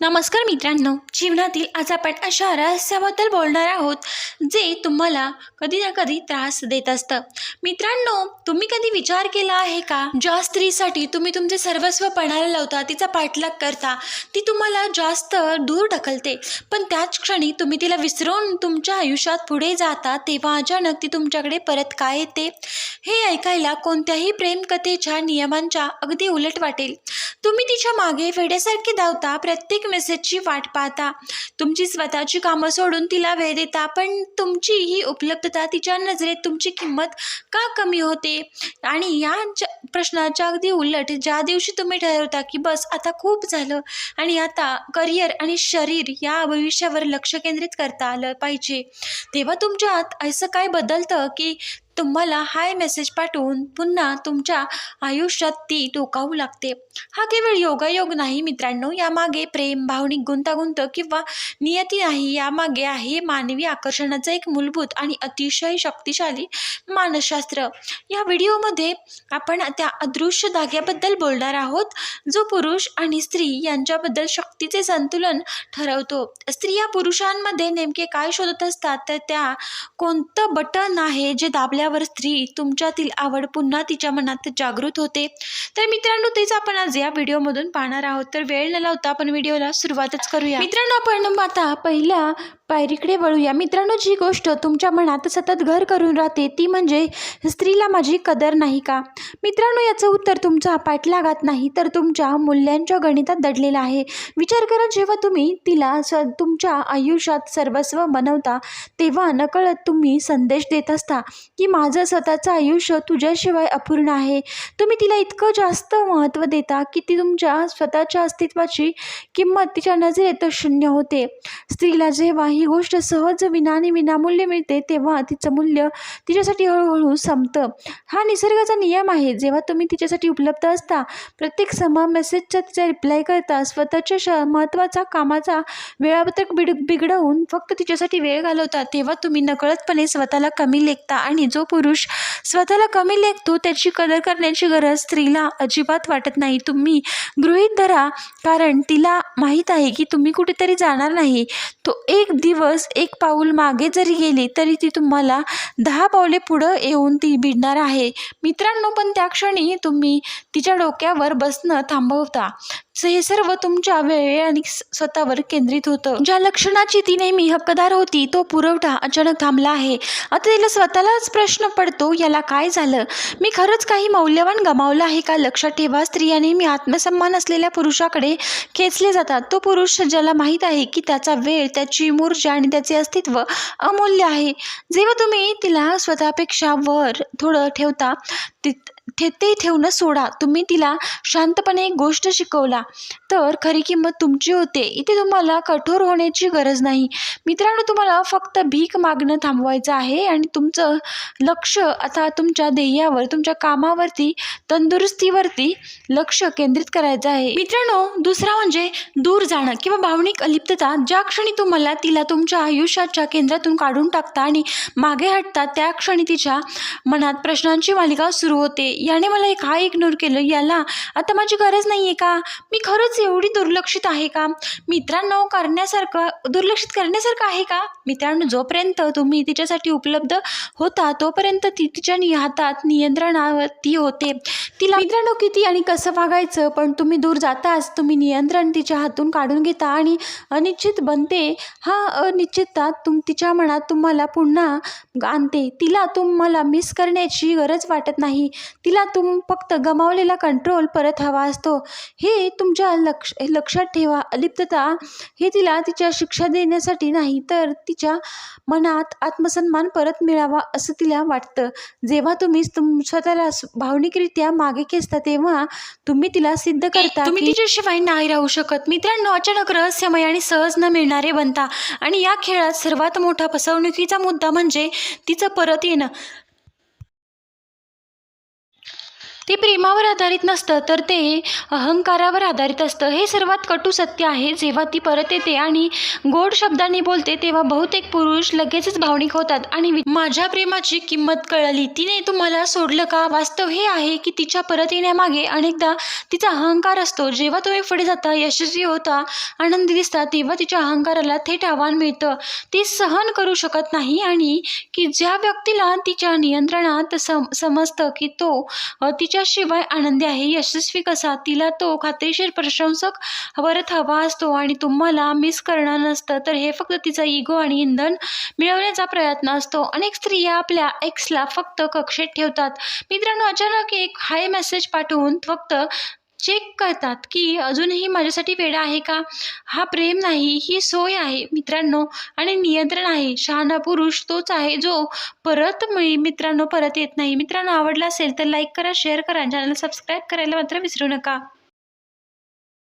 नमस्कार मित्रांनो जीवनातील आज आपण अशा रहस्याबद्दल बोलणार आहोत जे तुम्हाला कधी ना कधी त्रास देत असतं. मित्रांनो तुम्ही कधी विचार केला आहे का? ज्या स्त्रीसाठी तुम्ही तुमचे सर्वस्व पणाला लावता तिचा पाठलाग करता ती तुम्हाला जास्त दूर ढकलते. पण त्याच क्षणी तुम्ही तिला विसरून तुमच्या आयुष्यात पुढे जाता तेव्हा अचानक ती तुमच्याकडे परत काय येते? हे ऐकायला कोणत्याही प्रेमकथेच्या नियमांच्या अगदी उलट वाटेल. तुम्ही तिच्यामागे वेड्यासारखे धावता प्रत्येक मेसेजची वाट पाहता. तुमची स्वतःची कामं सोडून तिला वेळ देता पण तुमची ही उपलब्धता तिच्या नजरेत तुमची किंमत का कमी होते? आणि या प्रश्नाच्या अगदी उलट ज्या दिवशी तुम्ही ठरवता की बस आता खूप झालं आणि आता करिअर आणि शरीर या भविष्यावर लक्ष केंद्रित करता आलं पाहिजे. तेव्हा तुमच्यात असं काय बदलतं की तुम्हाला हाय मेसेज पाठवून पुन्हा तुमच्या आयुष्यात ती टोकावू लागते? हा केवळ योगायोग नाही मित्रांनो यामागे प्रेम भावनिक गुंतागुंत किंवा नियती नाही यामागे आहे मानवी आकर्षणाचं एक मूलभूत आणि अतिशय शक्तिशाली मानसशास्त्र. या व्हिडिओमध्ये आपण त्या अदृश्य धाग्याबद्दल बोलणार आहोत जो पुरुष आणि स्त्री यांच्याबद्दल शक्तीचे संतुलन ठरवतो. स्त्रिया पुरुषांमध्ये नेमके काय शोधत असतात तर त्या कोणतं बटन आहे जे दाबल्यावर स्त्री तुमच्यातील आवड पुन्हा तिच्या मनात जागृत होते? तर मित्रांनो तेच आपण आज या व्हिडिओमधून पाहणार आहोत. तर वेळ न लावता आपण व्हिडिओला सुरुवातच करूया. मित्रांनो आपण आता पहिल्या पायरीकडे वळूया. मित्रांनो जी गोष्ट तुमच्या मनात सतत घर करून राहते ती म्हणजे स्त्रीला माझी कदर नाही का? मित्रांनो याचं उत्तर तुमचा पाठलागात नाही तर तुमच्या मूल्यांच्या गणितात दडलेलं आहे. विचार करा जेव्हा तुम्ही तिला स तुमच्या आयुष्यात सर्वस्व बनवता तेव्हा नकळत तुम्ही संदेश देत असता की माझं स्वतःचं आयुष्य तुझ्याशिवाय अपूर्ण आहे. तुम्ही तिला इतकं जास्त महत्त्व देता की ती तुमच्या स्वतःच्या अस्तित्वाची किंमत तिच्या नजरेत शून्य होते. स्त्रीला जेव्हा ही गोष्ट सहज विना आणि विनामूल्य मिळते तेव्हा तिचं मूल्य तिच्यासाठी हळूहळू संपतं. हा निसर्गाचा नियम आहे. जेव्हा तुम्ही तिच्यासाठी उपलब्ध असता प्रत्येक समा मेसेजचा तिचा रिप्लाय करता स्वतःच्या श महत्त्वाचा कामाचा वेळापत्रक बिड बिघडवून फक्त तिच्यासाठी वेळ घालवता तेव्हा तुम्ही नकळतपणे स्वतःला कमी लेखता आणि जो पुरुष स्वतःला कमी लेखतो त्याची कदर करण्याची गरज स्त्रीला अजिबात वाटत नाही. तुम्ही गृहीत धरा कारण तिला माहीत आहे की तुम्ही कुठेतरी जाणार नाही. तो एक दिवस एक पाऊल मागे जरी गेली तरी ती तुम्हाला दहा पावले पुढं येऊन ती भिडणार आहे. मित्रांनो पण त्या क्षणी तुम्ही तिच्या डोक्यावर बसणं थांबवता. हे सर्व तुमच्या वेळे आणि स्वतःवर केंद्रित होतं. ज्या लक्षणाची ती नेहमी हक्कदार होती तो पुरवठा अचानक थांबला आहे. आता तिला स्वतःलाच प्रश्न पडतो याला काय झालं? मी खरंच काही मौल्यवान गमावलं आहे का? लक्षात ठेवा स्त्रिया नेहमी आत्मसन्मान असलेल्या पुरुषाकडे खेचले जातात. तो पुरुष ज्याला माहीत आहे की त्याचा वेळ त्याची मूर्जा आणि त्याचे अस्तित्व अमूल्य आहे. जेव्हा तुम्ही तिला स्वतःपेक्षा वर थोडं ठेवता ति ठे ठेवणं सोडा. तुम्ही तिला शांतपणे एक गोष्ट शिकवला. तर खरी किंमत तुमची होते. इथे तुम्हाला कठोर होण्याची गरज नाही. मित्रांनो तुम्हाला फक्त भीक मागणं थांबवायचं आहे आणि तुमचं लक्ष आता तुमच्या ध्येयावर तुमच्या कामावरती तंदुरुस्तीवरती लक्ष केंद्रित करायचं आहे. मित्रांनो दुसरा म्हणजे दूर जाणं किंवा भावनिक अलिप्तता. ज्या क्षणी तुम्हाला तिला तुमच्या आयुष्याच्या केंद्रातून काढून टाकता आणि मागे हटता त्या क्षणी तिच्या मनात प्रश्नांची मालिका सुरू होते. याने मला एक हा इग्नोर केलं. याला आता माझी गरज नाही आहे का? मी खरंच एवढी दुर्लक्षित आहे का? मित्रांनो करण्यासारखं दुर्लक्षित करण्यासारखं आहे का? मित्रांनो जोपर्यंत तुम्ही तिच्यासाठी उपलब्ध होता तोपर्यंत ती तिच्या हातात नियंत्रणावर ती होते. तिला मित्रांनो किती आणि कसं वागायचं? पण तुम्ही दूर जाताच तुम्ही नियंत्रण तिच्या हातून काढून घेता आणि अनिश्चित बनते. हा अनिश्चितता तुम तिच्या मनात तुम्हाला पुन्हा आणते. तिला तुम्हाला मिस करण्याची गरज वाटत नाही. तिला तुम फक्त गमावलेला कंट्रोल परत हवा असतो. हे तुमच्या लक्ष लक्षात ठेवा. अलिप्तता हे तिला तिच्या शिक्षा देण्यासाठी नाही तर तिच्या मनात आत्मसन्मान परत मिळावा असं तिला वाटतं. जेव्हा तुम्ही तुम स्वतःला भावनिकरित्या मागे खेचता तेव्हा तुम्ही तिला सिद्ध करता तुम्ही तिच्याशिवाय नाही राहू शकत. मित्रांनो अचानक रहस्यमय आणि सहज न मिळणारे बनता. आणि या खेळात सर्वात मोठा फसवणुकीचा मुद्दा म्हणजे तिचं परत येणं. ते प्रेमावर आधारित नसतं तर ते अहंकारावर आधारित असतं. हे सर्वात कटू सत्य आहे. जेव्हा ती परत येते आणि गोड शब्दांनी बोलते तेव्हा बहुतेक पुरुष लगेचच भावनिक होतात आणि माझ्या प्रेमाची किंमत कळली. तिने तुम्हाला सोडलं का? वास्तव हे आहे की तिच्या परत येण्यामागे अनेकदा तिचा अहंकार असतो. जेव्हा तुम्ही पुढे जाता यशस्वी होता आनंदी दिसता तेव्हा तिच्या अहंकाराला थेट आव्हान मिळतं. ती सहन करू शकत नाही आणि की ज्या व्यक्तीला तिच्या नियंत्रणात सम समजतं की तो तिच्या तिच्याशिवाय आनंदी आहे. यशस्वी कसा? तिला तो खात्रीशीर प्रशंसक वरत हवा असतो आणि तुम्हाला मिस करणार नसतं. तर हे फक्त तिचा इगो आणि इंधन मिळवण्याचा प्रयत्न असतो. अनेक स्त्रिया आपल्या एक्सला फक्त कक्षेत ठेवतात. मित्रांनो अचानक एक हाय मेसेज पाठवून फक्त चेक करतात की अजूनही माझ्यासाठी वेळा आहे का? हा प्रेम नाही ही सोय आहे मित्रांनो आणि नियंत्रण आहे. शहाणा पुरुष तोच आहे जो परत मी मित्रांनो परत येत नाही. मित्रांनो आवडला असेल तर लाईक करा शेअर करा चॅनल सबस्क्राईब करायला मात्र विसरू नका.